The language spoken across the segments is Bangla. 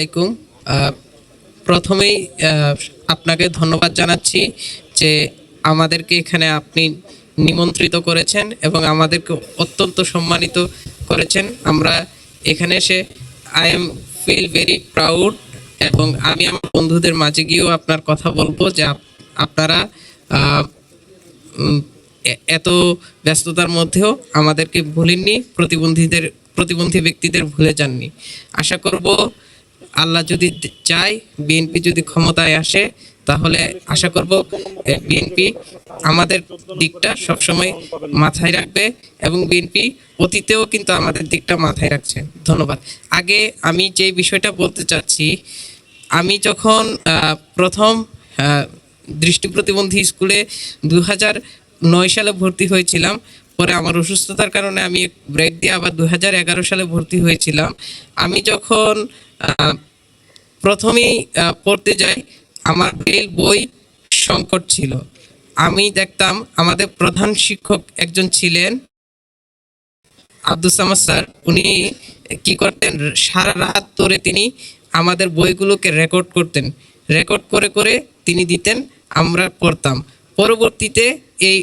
আলাইকুম। প্রথমেই আপনাকে ধন্যবাদ জানাচ্ছি যে আমাদেরকে এখানে আপনি নিমন্ত্রিত করেছেন এবং আমাদেরকে অত্যন্ত সম্মানিত করেছেন। আমরা এখানে এসে I am feel very proud এবং আমি আমার বন্ধুদের মাঝে গিয়েও আপনার কথা বলব যে আপনারা এত ব্যস্ততার মধ্যেও আমাদেরকে ভুলেননি, প্রতিবন্ধীদের, প্রতিবন্ধী ব্যক্তিদের ভুলে যাননি। আশা করব আল্লাহ যদি চায়, বিএনপি যদি ক্ষমতায় আসে, তাহলে আশা করব বিএনপি আমাদের দিকটা সবসময় মাথায় রাখবে এবং বিএনপি অতীতেও কিন্তু আমাদের দিকটা মাথায় রাখছে। ধন্যবাদ। আগে আমি যে বিষয়টা বলতে চাচ্ছি, আমি যখন প্রথম দৃষ্টি প্রতিবন্ধী স্কুলে দু নয় সালে ভর্তি হয়েছিলাম, পরে আমার অসুস্থতার কারণে আমি ব্রেক দিয়ে আবার দু হাজার এগারো সালে ভর্তি হয়েছিলাম। আমি যখন প্রথমেই পড়তে যাই, আমার ব্রেল বই সংকট ছিল। আমি দেখতাম আমাদের প্রধান শিক্ষক একজন ছিলেন, আব্দুল সামাদ স্যার। উনি কি করতেন, সারা রাত ধরে তিনি আমাদের বইগুলোকে রেকর্ড করতেন। রেকর্ড করে করে তিনি দিতেন, আমরা পড়তাম। পরবর্তীতে এই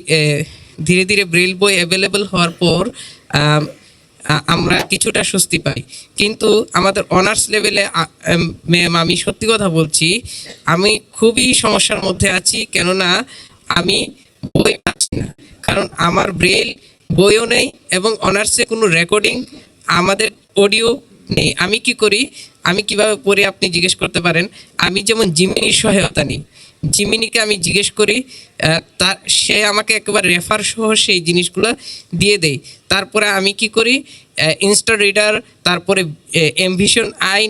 ধীরে ধীরে ব্রেল বই অ্যাভেলেবল হওয়ার পর আমরা কিছুটা স্বস্তি পাই। কিন্তু আমাদের অনার্স লেভেলে ম্যাম আমি সত্যি কথা বলছি, আমি খুবই সমস্যার মধ্যে আছি, কেননা আমি বই পাচ্ছি না। কারণ আমার ব্রেল বইও নেই এবং অনার্সে কোনো রেকর্ডিং আমাদের অডিও নেই। আমি কি করি? আমি কীভাবে পড়ি আপনি জিজ্ঞেস করতে পারেন? আমি যেমন জিমিনির সহায়তা নিই। জিমিনিকে আমি জিজ্ঞেস করি তার, সে আমাকে একবার রেফার সহ সেই জিনিসগুলো দিয়ে দেয়। তারপরে আমি কি করি ইনস্টা রিডার তারপরে এমভিশন আই